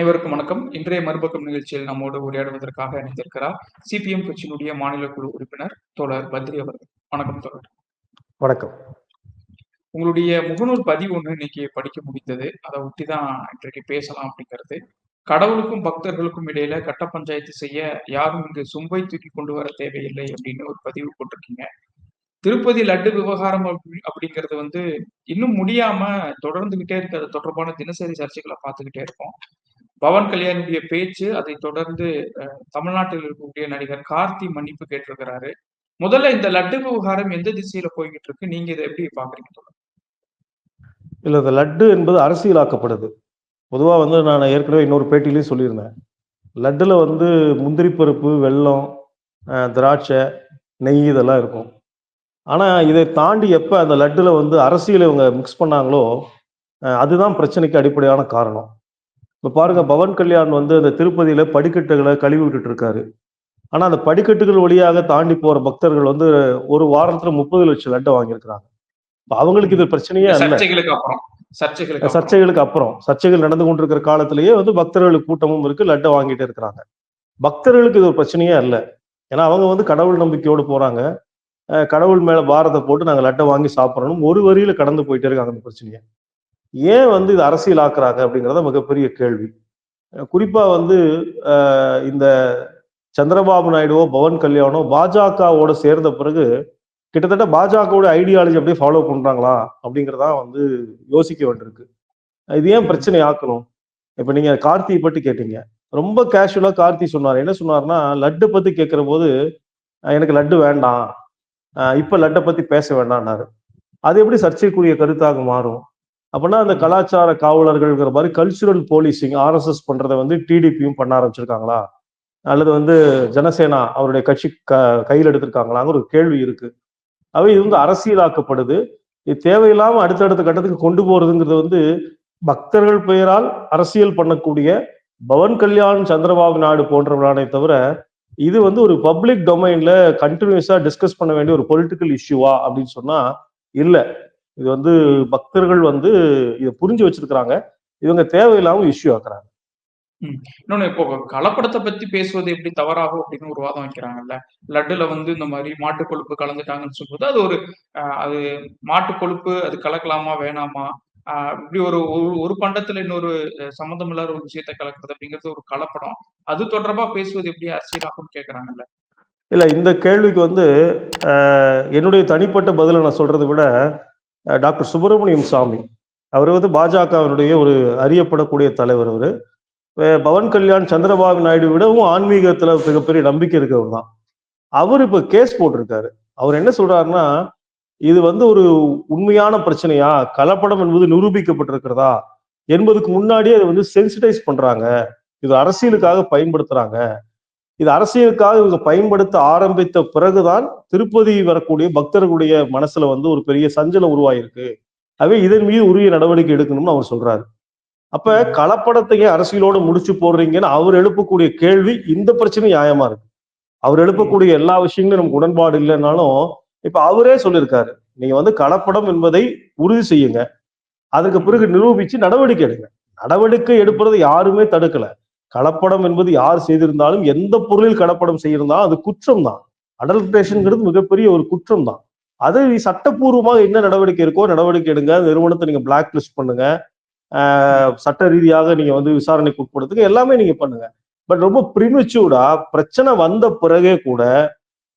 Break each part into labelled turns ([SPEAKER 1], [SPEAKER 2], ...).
[SPEAKER 1] அனைவருக்கும் வணக்கம். இன்றைய மறுபக்கம் நிகழ்ச்சியில் நம்மோடு உரையாடுவதற்காக இணைந்திருக்கிறார் சிபிஎம் கட்சியினுடைய மாநில குழு உறுப்பினர் தோழர் பத்ரி அவர்கள். வணக்கம் தோழர்.
[SPEAKER 2] வணக்கம்.
[SPEAKER 1] உங்களுடைய முகநூல் பதிவு ஒன்று இன்னைக்கு படிக்க முடிந்தது. அதை ஒட்டி தான் இன்றைக்கு பேசலாம் அப்படிங்கிறது. கடவுளுக்கும் பக்தர்களுக்கும் இடையில கட்ட பஞ்சாயத்து செய்ய யாரும் இங்கு சும்பை தூக்கி கொண்டு வர தேவையில்லை அப்படின்னு ஒரு பதிவு போட்டிருக்கீங்க. திருப்பதி லட்டு விவகாரம் அப்படி- அப்படிங்கிறது வந்து இன்னும் முடியாம தொடர்ந்துகிட்டே இருக்கிறது. தொடர்பான தினசரி சர்ச்சைகளை பார்த்துக்கிட்டே இருக்கோம். பவன் கல்யாணுடைய பேச்சு அதை தொடர்ந்து தமிழ்நாட்டில் இருக்கக்கூடிய நடிகர் கார்த்தி மன்னிப்பு கேட்டிருக்கிறாரு. முதல்ல இந்த லட்டு விவகாரம் எந்த திசையில போய்கிட்டு இருக்கு நீங்க இதை எப்படி பாக்குறீங்க?
[SPEAKER 2] இல்ல இந்த லட்டு என்பது அரசியலாக்கப்படுது. பொதுவா வந்து நான் ஏற்கனவே இன்னொரு பேட்டிலையும் சொல்லியிருந்தேன். லட்டுல வந்து முந்திரி பருப்பு வெல்லம் திராட்சை நெய் இதெல்லாம் இருக்கும். ஆனா இதை தாண்டி எப்ப அந்த லட்டுல வந்து அரசியல் இவங்க மிக்ஸ் பண்ணாங்களோ அதுதான் பிரச்சனைக்கு அடிப்படையான காரணம். இப்ப பாருங்க பவன் கல்யாண் வந்து அந்த திருப்பதியில படிக்கட்டுகளை கழுவி விட்டுட்டு இருக்காரு. ஆனா அந்த படிக்கட்டுகள் வழியாக தாண்டி போற பக்தர்கள் வந்து ஒரு வாரத்துல முப்பது லட்சம் லட்டை வாங்கியிருக்கிறாங்க. அவங்களுக்கு இது பிரச்சனையே அல்ல.
[SPEAKER 1] சர்ச்சைகளுக்கு அப்புறம்
[SPEAKER 2] சர்ச்சைகள் நடந்து கொண்டிருக்கிற காலத்திலேயே வந்து பக்தர்களுக்கு கூட்டமும் இருக்கு லட்டை வாங்கிட்டு இருக்கிறாங்க. பக்தர்களுக்கு இது ஒரு பிரச்சனையே அல்ல. ஏன்னா அவங்க வந்து கடவுள் நம்பிக்கையோடு போறாங்க. கடவுள் மேல பாரத்தை போட்டு நாங்க லட்டை வாங்கி சாப்பிடணும். ஒரு வரியில கடந்து போயிட்டே இருக்காங்க அந்த பிரச்சனையை. ஏன் வந்து இது அரசியல் ஆக்குறாங்க மிகப்பெரிய கேள்வி. குறிப்பாக குறிப்பா வந்து இந்த சந்திரபாபு நாயுடுவோ பவன் கல்யாணோ பாஜகவோட சேர்ந்த பிறகு கிட்டத்தட்ட பாஜகவோட ஐடியாலஜி அப்படியே ஃபாலோ பண்றாங்களா அப்படிங்கிறதா வந்து யோசிக்க வேண்டியிருக்கு. இது ஏன் பிரச்சனை ஆக்கணும்? இப்ப நீங்க கார்த்தி பற்றி கேட்டீங்க. ரொம்ப கேஷுவலா கார்த்தி சொன்னார். என்ன சொன்னார்னா லட்டு பத்தி கேட்கிற போது எனக்கு லட்டு வேண்டாம். இப்போ இப்ப லட்டை பத்தி பேச வேண்டாம்னாரு. அது எப்படி சர்ச்சைக்குரிய கருத்தாக மாறும்? அப்படின்னா அந்த கலாச்சார காவலர்கள்ங்கிற மாதிரி கல்ச்சுரல் போலீசிங் ஆர்எஸ்எஸ் பண்றதை வந்து டிடிபியும் பண்ண ஆரம்பிச்சிருக்காங்களா? அல்லது வந்து ஜனசேனா அவருடைய கட்சி க கையில் எடுத்திருக்காங்களாங்கிற ஒரு கேள்வி இருக்கு. அவை இது வந்து அரசியலாக்கப்படுது. இது தேவையில்லாம அடுத்தடுத்த கட்டத்துக்கு கொண்டு போறதுங்கிறது வந்து பக்தர்கள் பெயரால் அரசியல் பண்ணக்கூடிய பவன் கல்யாண் சந்திரபாபு நாடு போன்றவர்களானே தவிர இது வந்து ஒரு பப்ளிக் டொமைன்ல கண்டினியூஸா டிஸ்கஸ் பண்ண வேண்டிய ஒரு பொலிட்டிக்கல் இஷ்யூவா அப்படின்னு சொன்னா இல்லை. இது வந்து பக்தர்கள் வந்து இதை புரிஞ்சு வச்சிருக்கிறாங்க. இவங்க தேவையில்லாம இஷ்யூ ஆக்குறாங்க.
[SPEAKER 1] இன்னொன்னு இப்போ கலப்படத்தை பத்தி பேசுவது எப்படி தவறாகும் அப்படின்னு ஒரு வாதம் வைக்கிறாங்கல்ல. லட்டுல வந்து இந்த மாதிரி மாட்டு கொழுப்பு கலந்துட்டாங்கன்னு சொல்லும்போது அது ஒரு அது மாட்டு கொழுப்பு அது கலக்கலாமா வேணாமா? இப்படி ஒரு ஒரு- பண்டத்துல இன்னொரு சம்மந்தம் இல்லாத ஒரு விஷயத்தை கலக்குறது அப்படிங்கிறது ஒரு கலப்படம். அது தொடர்பா பேசுவது எப்படி அரசியலாகும்னு கேக்குறாங்கல்ல?
[SPEAKER 2] இல்ல இந்த கேள்விக்கு வந்து என்னுடைய தனிப்பட்ட பதிலை நான் சொல்றதை விட டாக்டர் சுப்பிரமணியம் சாமி. அவர் வந்து பாஜகவினுடைய ஒரு அறியப்படக்கூடிய தலைவர் அவர். பவன் கல்யாண் சந்திரபாபு நாயுடு விடவும் ஆன்மீகத்துல மிகப்பெரிய நம்பிக்கை இருக்கிறவர் தான். அவர் இப்ப கேஸ் போட்டிருக்காரு. அவர் என்ன சொல்றாருன்னா இது வந்து ஒரு உண்மையான பிரச்சனையா? கலப்படம் என்பது நிரூபிக்கப்பட்டிருக்கிறதா? என்பதுக்கு முன்னாடியே அதை வந்து சென்சிடைஸ் பண்றாங்க. இது அரசியலுக்காக பயன்படுத்துறாங்க. இது அரசியலுக்காக இவங்க பயன்படுத்த ஆரம்பித்த பிறகுதான் திருப்பதி வரக்கூடிய பக்தர்களுடைய மனசுல வந்து ஒரு பெரிய சஞ்சலம் உருவாயிருக்கு. ஆகவே இதன் மீது உரிய நடவடிக்கை எடுக்கணும்னு அவர் சொல்றாரு. அப்ப கலப்படத்தையே அரசியலோட முடிச்சு போடுறீங்கன்னு அவர் எழுப்பக்கூடிய கேள்வி இந்த பிரச்சனை நியாயமா இருக்கு. அவர் எழுப்பக்கூடிய எல்லா விஷயங்களும் நமக்கு உடன்பாடு இல்லைன்னாலும் இப்ப அவரே சொல்லியிருக்காரு. நீங்க வந்து கலப்படம் என்பதை உறுதி செய்யுங்க. அதுக்கு பிறகு நிரூபிச்சு நடவடிக்கை எடுங்க. நடவடிக்கை எடுப்பதை யாருமே தடுக்கல. கலப்படம் என்பது யார் செய்திருந்தாலும் எந்த பொருளில் கலப்படம் செய்திருந்தாலும் அது குற்றம் தான் அடல்ட்ரேஷன்ங்கிறது மிகப்பெரிய ஒரு குற்றம் தான் அது சட்டப்பூர்வமாக என்ன நடவடிக்கை இருக்கோ நடவடிக்கை எடுங்க. நிறுவனத்தை நீங்க பிளாக் லிஸ்ட் பண்ணுங்க சட்ட ரீதியாக நீங்க வந்து விசாரணைக்கு உட்படுத்துங்க. எல்லாமே நீங்க பண்ணுங்க. பட் ரொம்ப ப்ரிமிச்சூர்டா பிரச்சனை வந்த பிறகே கூட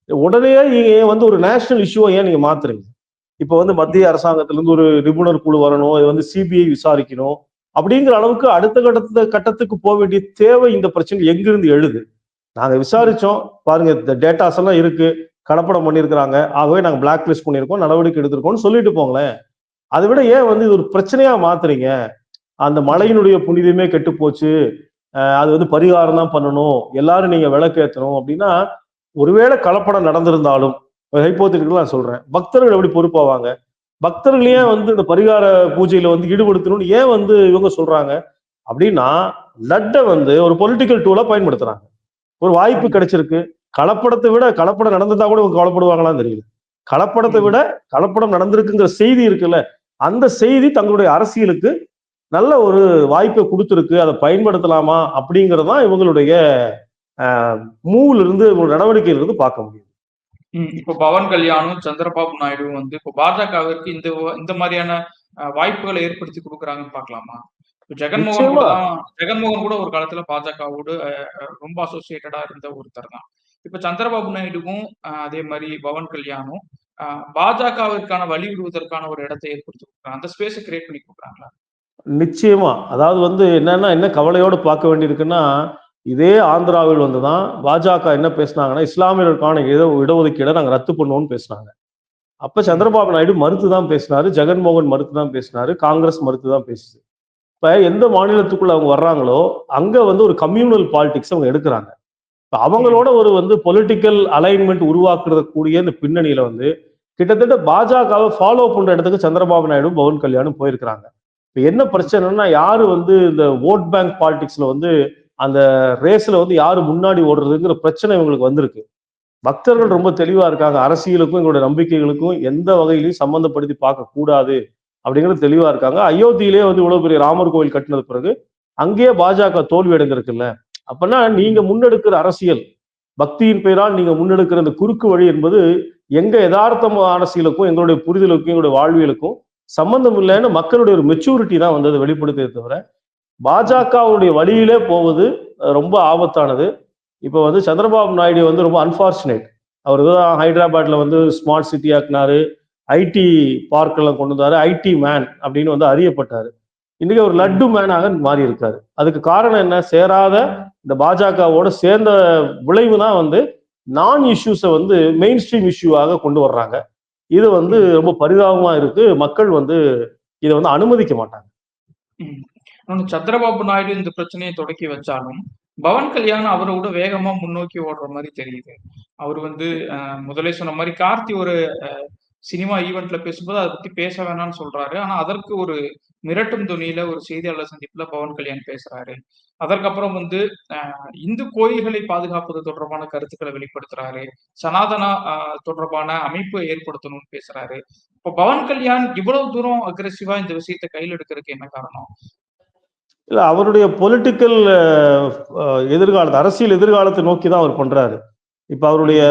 [SPEAKER 2] உடனே நீங்க வந்து ஒரு நேஷனல் இஷ்யூவை ஏன் நீங்க மாத்துறீங்க? இப்போ வந்து மத்திய அரசாங்கத்திலிருந்து ஒரு நிபுணர் குழு வரணும். இது வந்து சிபிஐ விசாரிக்கணும். அப்படிங்கிற அளவுக்கு அடுத்த கட்டத்து கட்டத்துக்கு போக வேண்டிய தேவை இந்த பிரச்சனை எங்கிருந்து எழுது? நாங்க விசாரிச்சோம். பாருங்க இந்த டேட்டாஸ் எல்லாம் இருக்கு. கலப்படம் பண்ணியிருக்கிறாங்க. ஆகவே நாங்க பிளாக் லிஸ்ட் பண்ணியிருக்கோம். நடவடிக்கை எடுத்திருக்கோம்னு சொல்லிட்டு போங்களேன். அதை விட ஏன் வந்து இது ஒரு பிரச்சனையா மாத்துறீங்க? அந்த மலையினுடைய புனிதமே கெட்டு போச்சு அது வந்து பரிகாரம் தான் பண்ணணும். எல்லாரும் நீங்க விளக்கேற்றணும் அப்படின்னா ஒருவேளை கலப்படம் நடந்திருந்தாலும் ஹைப்போத்திரிக்கலா நான் சொல்றேன். பக்தர்கள் எப்படி பொறுப்பாவாங்க? பக்தர்கள் ஏன் வந்து இந்த பரிகார பூஜையில வந்து ஈடுபடுத்தணும்னு ஏன் வந்து இவங்க சொல்றாங்க? அப்படின்னா லட்டை வந்து ஒரு பொலிட்டிக்கல் டூலா பயன்படுத்துறாங்க. ஒரு வாய்ப்பு கிடைச்சிருக்கு. கலப்படத்தை விட கலப்படம் நடந்திருந்தா கூட இவங்க கவலைப்படுவாங்களான்னு தெரியல. கலப்படத்தை விட கலப்படம் நடந்திருக்குங்கிற செய்தி இருக்குல்ல அந்த செய்தி தங்களுடைய அரசியலுக்கு நல்ல ஒரு வாய்ப்பை கொடுத்துருக்கு. அதை பயன்படுத்தலாமா அப்படிங்கிறது தான் இவங்களுடைய மூவ்ல இருந்து இவங்க நடவடிக்கையில இருந்து பார்க்க முடியும்.
[SPEAKER 1] இப்ப பவன் கல்யாணும், சந்திரபாபு நாயுடுவும் வந்து இப்போ பாஜகவிற்கு இந்த இந்த மாரியான அ வாய்ப்புகள ஏற்படுத்தி குடுக்குறாங்கன்னு பார்க்கலாமா? இப்ப ஜெகன்மோகன் கூட ஜெகன்மோகன் கூட ஒரு காலத்துல பாஜகவோடு ரொம்ப அசோசியேட்டடா இருந்த ஒருத்தர் தான். இப்ப சந்திரபாபு நாயுடுவும் அதே மாரி பவன் கல்யாணும் பாஜகவிற்கான வழி விடுவதற்கான ஒரு இடத்தை ஏற்படுத்தி குடுக்குறாங்க. அந்த ஸ்பேஸ கிரியேட் பண்ணி குடுக்குறாங்களா?
[SPEAKER 2] நிச்சயமா. அதாவது வந்து என்னன்னா, என்ன கவலையோடு பார்க்க வேண்டியிருக்குன்னா, இதே ஆந்திராவில் வந்து தான் பாஜக என்ன பேசுனாங்கன்னா, இஸ்லாமியர்களுக்கான இட இடஒதுக்கீடை நாங்கள் ரத்து பண்ணுவோம்னு பேசுனாங்க. அப்போ சந்திரபாபு நாயுடு மறுத்து தான் பேசினாரு. ஜெகன்மோகன் மறுத்து தான் பேசினாரு. காங்கிரஸ் மறுத்து தான் பேசுது. இப்போ எந்த மாநிலத்துக்குள்ள அவங்க வர்றாங்களோ, அங்கே வந்து ஒரு கம்யூனல் பாலிடிக்ஸ் அவங்க எடுக்கிறாங்க இப்போ அவங்களோட ஒரு வந்து பொலிட்டிக்கல் அலைன்மெண்ட் உருவாக்குறது கூடிய இந்த பின்னணியில வந்து, கிட்டத்தட்ட பாஜகவை ஃபாலோ பண்ற இடத்துக்கு சந்திரபாபு நாயுடும், பவன் கல்யாணும் போயிருக்கிறாங்க. இப்போ என்ன பிரச்சனைன்னா, யாரு வந்து இந்த வோட் பேங்க் பாலிடிக்ஸ்ல வந்து அந்த ரேஸ்ல வந்து யாரு முன்னாடி ஓடுறதுங்கிற பிரச்சனை இவங்களுக்கு வந்திருக்கு. பக்தர்கள் ரொம்ப தெளிவா இருக்காங்க. அரசியலுக்கும், எங்களுடைய நம்பிக்கைகளுக்கும் எந்த வகையிலையும் சம்மந்தப்படுத்தி பார்க்கக்கூடாது அப்படிங்கிறது தெளிவா இருக்காங்க. அயோத்தியிலேயே வந்து இவ்வளவு பெரிய ராமர் கோவில் கட்டினது பிறகு, அங்கேயே பாஜக தோல்வி அடைந்திருக்குல்ல. அப்பன்னா நீங்க முன்னெடுக்கிற அரசியல், பக்தியின் பெயரால் நீங்க முன்னெடுக்கிற இந்த குறுக்கு வழி என்பது, எங்க யதார்த்தமான அரசியலுக்கும், எங்களுடைய புரிதலுக்கும், எங்களுடைய வாழ்வியலுக்கும் சம்பந்தம் இல்லைன்னு மக்களுடைய ஒரு மெச்சூரிட்டி தான் வந்து அத வெளிப்படுத்தே தவிர, பாஜகவுடைய வழியிலே போவது ரொம்ப ஆபத்தானது. இப்போ வந்து சந்திரபாபு நாயுடு வந்து ரொம்ப அன்ஃபார்ச்சுனேட் அவர் தான் ஹைதராபாத்ல வந்து ஸ்மார்ட் சிட்டி ஆக்குனாரு. ஐடி பார்க் எல்லாம் கொண்டு வந்தாரு. ஐடி மேன் அப்படின்னு வந்து அறியப்பட்டாரு. இன்னைக்கு அவர் லட்டு மேனாக மாறி இருக்காரு. அதுக்கு காரணம் என்ன? சேராத இந்த பாஜகவோட சேர்ந்த விளைவு தான் வந்து நான் இஷ்யூஸை வந்து மெயின் ஸ்ட்ரீம் இஷ்யூவாக கொண்டு வர்றாங்க. இது வந்து ரொம்ப பரிதாபமா இருக்கு. மக்கள் வந்து இதை வந்து அனுமதிக்க மாட்டாங்க.
[SPEAKER 1] இன்னொன்று சந்திரபாபு நாயுடு இந்த பிரச்சனையை தொடக்கி வச்சாலும், பவன் கல்யாண் அவரை விட வேகமா முன்னோக்கி ஓடுற மாதிரி தெரியுது. அவர் வந்து முதலே சொன்ன மாதிரி கார்த்தி ஒரு சினிமா ஈவென்ட்ல பேசும்போது அத பத்தி பேச வேணாம்னு சொல்றாரு. ஆனா அதற்கு ஒரு மிரட்டும் துணியில ஒரு செய்தியாளர் சந்திப்புல பவன் கல்யாண் பேசுறாரு. அதற்கப்புறம் வந்து இந்து கோயில்களை பாதுகாப்பது தொடர்பான கருத்துக்களை வெளிப்படுத்துறாரு. சனாதனா தொடர்பான அமைப்பு ஏற்படுத்தணும்னு பேசுறாரு. இப்ப பவன் கல்யாண் இவ்வளவு தூரம் அக்ரெசிவா இந்த விஷயத்தை கையில எடுக்கிறதுக்கு என்ன காரணம்?
[SPEAKER 2] இல்லை அவருடைய பொலிட்டிக்கல் எதிர்காலத்தை அரசியல் எதிர்காலத்தை நோக்கி தான் அவர் பண்ணுறாரு இப்போ அவருடைய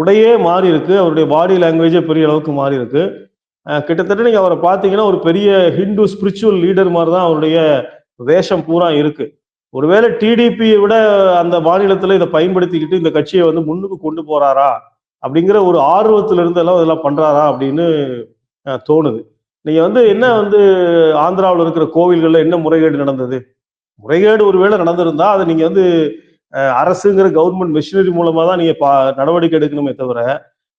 [SPEAKER 2] உடையே மாறி இருக்கு. அவருடைய பாடி லாங்குவேஜே பெரிய அளவுக்கு மாறி இருக்கு. கிட்டத்தட்ட நீங்கள் அவரை பார்த்தீங்கன்னா, ஒரு பெரிய ஹிந்து ஸ்பிரிச்சுவல் லீடர் மாதிரி தான் அவருடைய வேஷம் பூரா இருக்கு. ஒருவேளை டிடிபியை விட அந்த மாநிலத்தில் இதை பயன்படுத்திக்கிட்டு இந்த கட்சியை வந்து முன்னுக்கு கொண்டு போறாரா? அப்படிங்கிற ஒரு ஆர்வத்திலிருந்து எல்லாம் இதெல்லாம் பண்றாரா? அப்படின்னு தோணுது. நீங்க வந்து என்ன வந்து ஆந்திராவில் இருக்கிற கோவில்கள்ல என்ன முறைகேடு நடந்தது? முறைகேடு ஒருவேளை நடந்திருந்தா, அதை நீங்க வந்து அரசுங்கிற கவர்மெண்ட் மெஷினரி மூலமா தான் நீங்க பா நடவடிக்கை எடுக்கணுமே தவிர,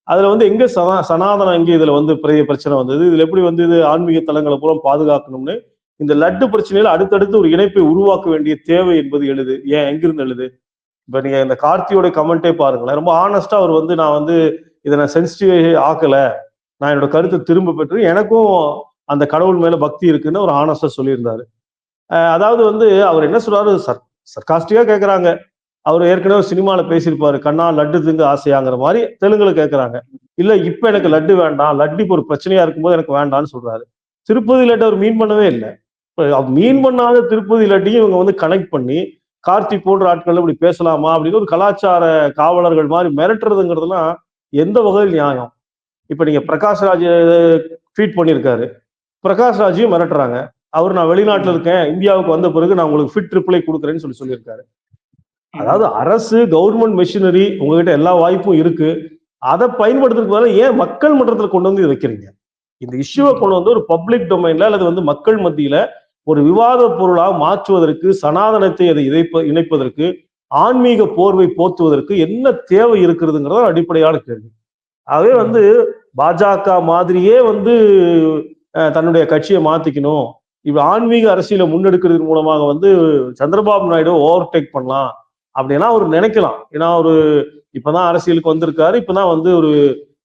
[SPEAKER 2] அதுல வந்து எங்க சனா சனாதனம் எங்க இதுல வந்து பெரிய பிரச்சனை வந்தது? இதுல எப்படி வந்து இது ஆன்மீக தலங்களை பூரா பாதுகாக்கணும்னு, இந்த லட்டு பிரச்சனையில அடுத்தடுத்து ஒரு இணைப்பை உருவாக்க வேண்டிய தேவை என்பது எழுது. ஏன் எங்கிருந்து எழுது? இப்ப நீங்க இந்த கார்த்தியோட கமெண்ட்டே பாருங்களேன். ரொம்ப ஆனஸ்டா அவர் வந்து நான் வந்து இதை நான் சென்சிட்டிவ் ஆக்கல. நான் என்னோட கருத்த. திரும்ப பெற்று எனக்கும் அந்த கடவுள் மேல பக்தி இருக்குன்னு ஒரு ஹானஸ்ட்டா சொல்லியிருந்தாரு. அதாவது வந்து அவர் என்ன சொல்றாரு சர் சர்காஸ்டிக்கா கேட்கறாங்க. அவரு ஏற்கனவே சினிமால பேசியிருப்பாரு. "கண்ணா லட்டு திங்க ஆசையாங்கிற" மாரி தெலுங்குல கேட்கறாங்க. இல்ல இப்ப எனக்கு. லட்டு வேண்டாம். லட்டு இப்ப ஒரு பிரச்சனையா இருக்கும்போது எனக்கு வேண்டான்னு சொல்றாரு. திருப்பதி லட்ட அவர் மீன் பண்ணவே இல்ல. மீன். பண்ணாத திருப்பதி லட்டையும் இவங்க வந்து கனெக்ட் பண்ணி, கார்த்திக் போன்ற ஆட்கள் இப்படி பேசலாமா? அப்படின்னு ஒரு கலாச்சார காவலர்கள் மாரி மிரட்டுறதுங்கிறதெல்லாம் எந்த வகையில் நியாயம்? இப்போ நீங்க
[SPEAKER 1] பிரகாஷ்ராஜ்
[SPEAKER 2] பிரகாஷ் ராஜ் ட்வீட் பண்ணியிருக்காரு. பிரகாஷ் ராஜையும் மிரட்டுறாங்க. அவர் நான் வெளிநாட்டில் இருக்கேன். இந்தியாவுக்கு வந்த பிறகு நான் உங்களுக்கு ஃபிட் ரிப்ளை கொடுக்குறேன்னு சொல்லி சொல்லியிருக்காரு. அதாவது அரசு, கவர்மெண்ட் மெஷினரி உங்ககிட்ட எல்லா வாய்ப்பும் இருக்கு. அதை பயன்படுத்துறதுக்கு பதிலாக ஏன் மக்கள் மன்றத்தில் கொண்டு வந்து வைக்கிறீங்க? இந்த இஷ்யூவை கொண்டு வந்து ஒரு பப்ளிக் டொமைன்ல அல்லது வந்து மக்கள் மத்தியில ஒரு விவாத பொருளாக மாற்றுவதற்கு, சனாதனத்தை அதை இணைப்ப இணைப்பதற்கு, ஆன்மீக போர்வை போத்துவதற்கு என்ன தேவை இருக்கிறதுங்கிறத அடிப்படையான கேள்வி. ஆகவே வந்து பாஜக மாதிரியே வந்து தன்னுடைய கட்சியை மாத்திக்கணும். இப்ப ஆன்மீக அரசியலை முன்னெடுக்கிறது மூலமாக வந்து சந்திரபாபு நாயுடு ஓவர்டேக் பண்ணலாம். அப்படின்னா அவர் நினைக்கலாம். ஏன்னா, அவரு இப்பதான் அரசியலுக்கு வந்திருக்காரு. இப்பதான் வந்து ஒரு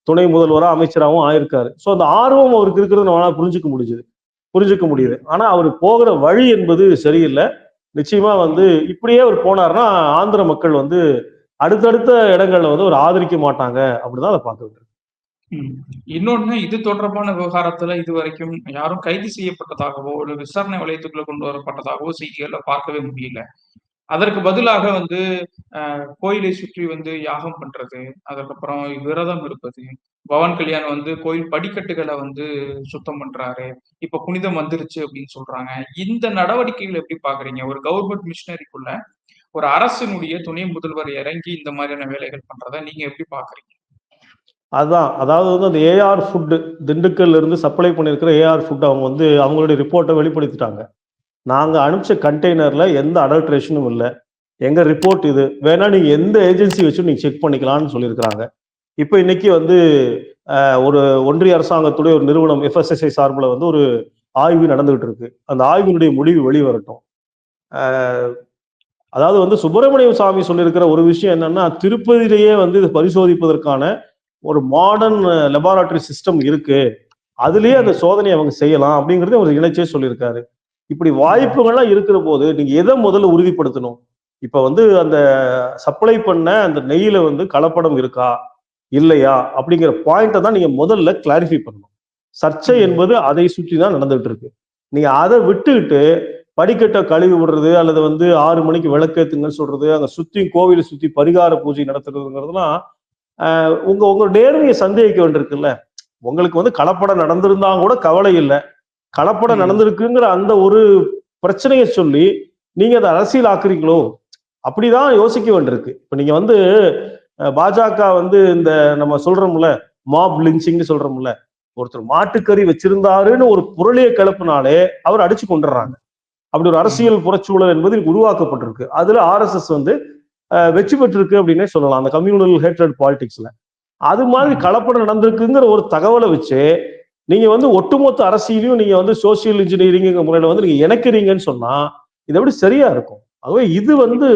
[SPEAKER 2] துணை முதல்வரா, அமைச்சராகவும் ஆயிருக்காரு. ஸோ அந்த ஆர்வம் அவருக்கு இருக்கிறது நம்மளால புரிஞ்சுக்க முடிஞ்சுது. புரிஞ்சுக்க முடியுது. ஆனா அவர் போகிற வழி என்பது சரியில்லை நிச்சயமா வந்து இப்படியே அவர் போனாருன்னா, ஆந்திர மக்கள் வந்து அடுத்தடுத்த இடங்கள்ல வந்து அவர் ஆதரிக்க மாட்டாங்க. அப்படிதான் அதை பார்க்க
[SPEAKER 1] இன்னொன்னு இது தொடர்பான விவகாரத்துல இதுவரைக்கும் யாரும் கைது செய்யப்பட்டதாகவோ, இல்ல விசாரணை வளையத்துக்குள்ள கொண்டு வரப்பட்டதாகவோ செய்திகள்ல பார்க்கவே முடியல. அதற்கு பதிலாக வந்து கோயிலை சுற்றி வந்து யாகம் பண்றது, அதுக்கப்புறம் விரதம் இருப்பது, பவன் கல்யாண் வந்து கோயில் படிக்கட்டுகளை வந்து சுத்தம் பண்றாரு. இப்ப புனிதம் வந்துருச்சு அப்படின்னு சொல்றாங்க. இந்த நடவடிக்கைகள் எப்படி பார்க்குறீங்க? ஒரு கவர்மெண்ட் மிஷினரிக்குள்ள ஒரு அரசினுடைய துணை முதல்வர் இறங்கி இந்த மாதிரியான வேலைகள் பண்றதை நீங்க எப்படி பார்க்குறீங்க?
[SPEAKER 2] அதுதான் அதாவது வந்து அந்த ஏஆர் ஃபுட்டு திண்டுக்கல்ல இருந்து சப்ளை பண்ணியிருக்கிற ஏஆர் ஃபுட் அவங்க வந்து அவங்களுடைய ரிப்போர்ட்டை வெளிப்படுத்திட்டாங்க. நாங்கள் அனுப்பிச்ச கண்டெய்னரில் எந்த அடல்ட்ரேஷனும் இல்லை எங்கள் ரிப்போர்ட் இது. வேணா நீங்கள் எந்த ஏஜென்சி வச்சு நீங்கள் செக் பண்ணிக்கலாம்னு சொல்லியிருக்கிறாங்க. இப்போ இன்னைக்கு வந்து ஒரு ஒன்றிய அரசாங்கத்துடைய ஒரு நிறுவனம் எஃப்எஸ்எஸ்ஐ சார்பில் வந்து ஒரு ஆய்வு நடந்துகிட்டு இருக்கு. அந்த ஆய்வினுடைய முடிவு வெளிவரட்டும். அதாவது வந்து சுப்பிரமணியம் சாமி சொல்லியிருக்கிற ஒரு விஷயம் என்னன்னா, திருப்பதியிலேயே வந்து இதை பரிசோதிப்பதற்கான ஒரு மாடர்ன் லெபார்டரி சிஸ்டம் இருக்கு. அதுலயே அந்த சோதனையை அவங்க செய்யலாம் அப்படிங்கறத அவர் இணைச்சே சொல்லியிருக்காரு. இப்படி வாய்ப்புகள்லாம் இருக்கிற போது நீங்க எதை முதல்ல உறுதிப்படுத்தணும்? இப்ப வந்து அந்த சப்ளை பண்ண அந்த நெய்யில வந்து கலப்படம் இருக்கா? இல்லையா? அப்படிங்கிற பாயிண்ட்டை தான் நீங்க முதல்ல கிளாரிஃபை பண்ணணும். சர்ச்சை என்பது அதை சுற்றி தான் நடந்துட்டு இருக்கு. நீங்க அதை விட்டுக்கிட்டு படிக்கட்ட கழுவி விடுறது அல்லது வந்து ஆறு மணிக்கு விளக்கேத்துங்கன்னு சொல்றது, அங்க சுத்தி கோவிலை சுத்தி பரிகார பூஜை நடத்துறதுங்கிறதுலாம் உங்க உங்க நேர்மைய சந்தேகிக்க வேண்டியிருக்குல்ல. உங்களுக்கு வந்து கலப்படம் நடந்திருந்தா கூட கவலை இல்ல. கலப்படம். நடந்திருக்குங்கிற அந்த ஒரு பிரச்சனைய சொல்லி, நீங்க அத அரசியல் ஆக்குறீங்களோ? அப்படிதான் யோசிக்க வேண்டியிருக்கு. இப்ப நீங்க வந்து பாஜக வந்து இந்த நம்ம சொல்றோம்ல, மாப் லிஞ்சிங்ன்னு சொல்றோம்ல. ஒருத்தர் மாட்டுக்கறி வச்சிருந்தாருன்னு ஒரு புரளிய கிளப்புனாலே, அவர அடிச்சு கொன்றுறாங்க. அப்படி ஒரு. அரசியல் புறச்சூழல் என்பது உருவாக்கப்பட்டிருக்கு. அதுல ஆர்எஸ்எஸ் வந்து வெற்றி பெற்றிருக்கு அப்படின்னே சொல்லலாம். அந்த கம்யூனல் ஹேட்ரட் பாலிடிக்ஸ்ல. அது மாதிரி கலப்படம் நடந்திருக்குங்கிற ஒரு தகவலை வச்சு, நீங்க வந்து ஒட்டுமொத்த அரசியலையும் நீங்க வந்து சோசியல் இன்ஜினியரிங்கிற முறையில வந்து நீங்க இணைக்கிறீங்கன்னு சொன்னா, இது எப்படி சரியா இருக்கும்? ஆகவே இது வந்து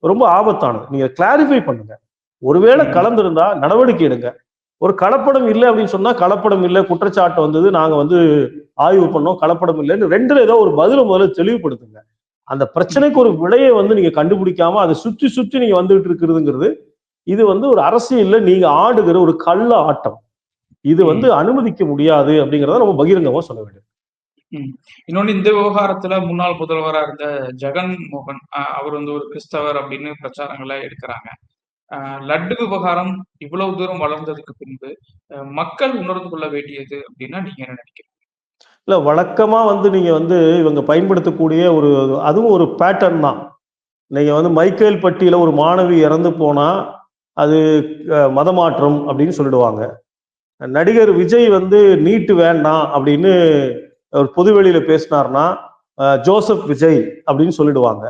[SPEAKER 2] ரொம்ப ஆபத்தானது. நீங்க கிளாரிஃபை பண்ணுங்க. ஒருவேளை
[SPEAKER 1] ம்.
[SPEAKER 2] கலந்திருந்தா நடவடிக்கை எடுங்க. ஒரு கலப்படம் இல்லை அப்படின்னு சொன்னா, கலப்படம் இல்லை குற்றச்சாட்டு வந்தது. நாங்க வந்து ஆய்வு பண்ணோம். கலப்படம் இல்லைன்னு ரெண்டுல ஏதோ ஒரு பதில முதல்ல தெளிவுபடுத்துங்க. அந்த பிரச்சனைக்கு ஒரு விடைய வந்து நீங்க கண்டுபிடிக்காம, அத சுத்தி சுத்தி நீங்க வந்துகிட்டு இருக்கிறதுங்கிறது, இது வந்து ஒரு அரசியல்ல நீங்க ஆடுகிற ஒரு கள்ள ஆட்டம். இது வந்து. அனுமதிக்க முடியாது அப்படிங்கிறத நம்ம பகிரங்கமா சொல்ல வேண்டும்.
[SPEAKER 1] இன்னொன்னு இந்த விவகாரத்துல முன்னாள் முதல்வரா இருந்த ஜெகன் மோகன் அவர் வந்து ஒரு கிறிஸ்தவர் அப்படின்னு பிரச்சாரங்கள எடுக்குறாங்க. லட்டு விவகாரம் இவ்வளவு தூரம் வளர்ந்ததுக்கு பின்பு, மக்கள் உணர்ந்து கொள்ள வேண்டியது அப்படின்னா நீங்க என்ன நினைக்கிறீங்க?
[SPEAKER 2] இல்லை வழக்கமாக வந்து நீங்கள் வந்து இவங்க பயன்படுத்தக்கூடிய ஒரு அதுவும் ஒரு பேட்டர்ன் தான். நீங்கள் வந்து மைக்கேல் பட்டியில் ஒரு மாணவி இறந்து போனால் அது மதமாற்றம் அப்படின்னு சொல்லிடுவாங்க. நடிகர் விஜய் வந்து நீட்டு வேண்டாம் அப்படின்னு ஒரு பொதுவெளியில் பேசினார்னா, ஜோசப் விஜய் அப்படின்னு சொல்லிடுவாங்க.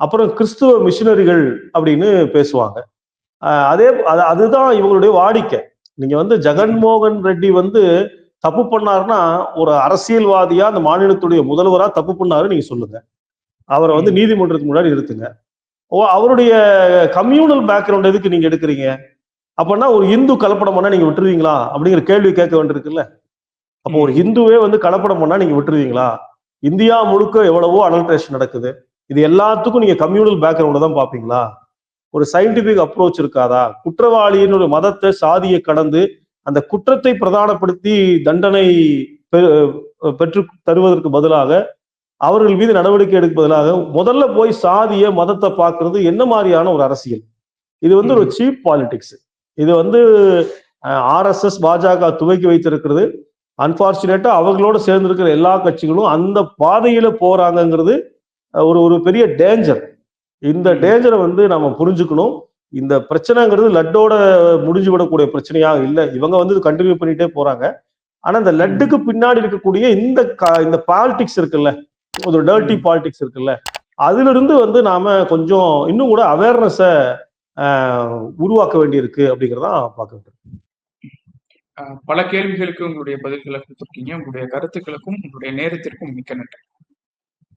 [SPEAKER 2] அப்புறம் கிறிஸ்துவ மிஷினரிகள் அப்படின்னு பேசுவாங்க. அதே அது அதுதான் இவங்களுடைய வாடிக்கை. நீங்கள் வந்து ஜெகன்மோகன் ரெட்டி வந்து தப்பு பண்ணாருன்னா, ஒரு அரசியல்வாதியா அந்த மாநிலத்துடைய முதல்வரா தப்பு பண்ணாருன்னு நீங்க சொல்லுங்க. அவர வந்து. நீதிமன்றத்துக்கு முன்னாடி நிறுத்துங்க. ஓ அவருடைய கம்யூனல் பேக்ரவுண்ட் எதுக்கு நீங்க எடுக்குறீங்க? அப்பன்னா ஒரு இந்து கலப்படம் பண்ணா நீங்க விட்டுருவீங்களா? அப்படிங்கிற கேள்வி கேட்க வேண்டியிருக்குல்ல. அப்போ ஒரு
[SPEAKER 1] ம்.
[SPEAKER 2] ஹிந்துவே வந்து கலப்படம் பண்ணா நீங்க விட்டுருவீங்களா? இந்தியா முழுக்க எவ்வளவோ அடல்ட்ரேஷன் நடக்குது. இது எல்லாத்துக்கும் நீங்க கம்யூனல் பேக்ரவுண்ட தான் பார்ப்பீங்களா? ஒரு சயின்டிபிக் அப்ரோச் இருக்காதா? குற்றவாளியின் ஒரு மதத்த, சாதிய கடந்து அந்த குற்றத்தை பிரதானப்படுத்தி தண்டனை பெற்று தருவதற்கு பதிலாக, அவர்கள் மீது நடவடிக்கை எடுக்க பதிலாக, முதல்ல போய் சாதிய, மதத்த பார்க்கிறது என்ன மாரியான ஒரு அரசியல்? இது வந்து ஒரு. Cheap politics. இது வந்து ஆர்எஸ்எஸ், பாஜக துவக்கி வைத்திருக்கிறது. அன்பார்ச்சுனேட்டா அவங்களோட சேர்ந்து இருக்கிற எல்லா கட்சிகளும் அந்த பாதையில போறாங்கங்கிறது ஒரு ஒரு பெரிய டேஞ்சர். இந்த. டேஞ்சர வந்து நம்ம புரிஞ்சுக்கணும். இந்த பிரச்சனைங்கிறது லட்டோட முடிஞ்சு விடக்கூடிய பிரச்சனையா இல்ல. இவங்க வந்து கன்டின்யூ பண்ணிட்டே போறாங்க. ஆனா இந்த. லட்டுக்கு பின்னாடி இருக்கக்கூடிய இந்த இந்த பாலிடிக்ஸ் இருக்குல்ல, ஒரு டர்ட்டி. பாலிடிக்ஸ் இருக்குல்ல, அதிலிருந்து வந்து நாம கொஞ்சம் இன்னும் கூட அவேர்னஸ உருவாக்க வேண்டியிருக்கு அப்படிங்கிறத தான் பார்க்க
[SPEAKER 1] பல கேள்விகளுக்கு உங்களுடைய பதில்கள குடுத்திருக்கீங்க. உங்களுடைய கருத்துக்களுக்கும், உங்களுடைய நேரத்திற்கும் மிக்க நன்றி.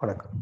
[SPEAKER 2] வணக்கம்.